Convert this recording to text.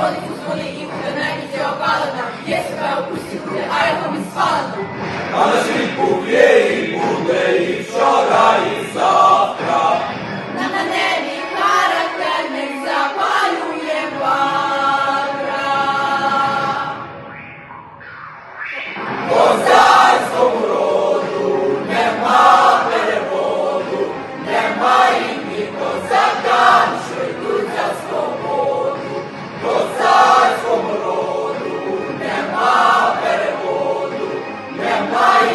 потихоньку звони, і принаймні опалена, є себе опустів, а його від спалена. Але ж він був є. Bye.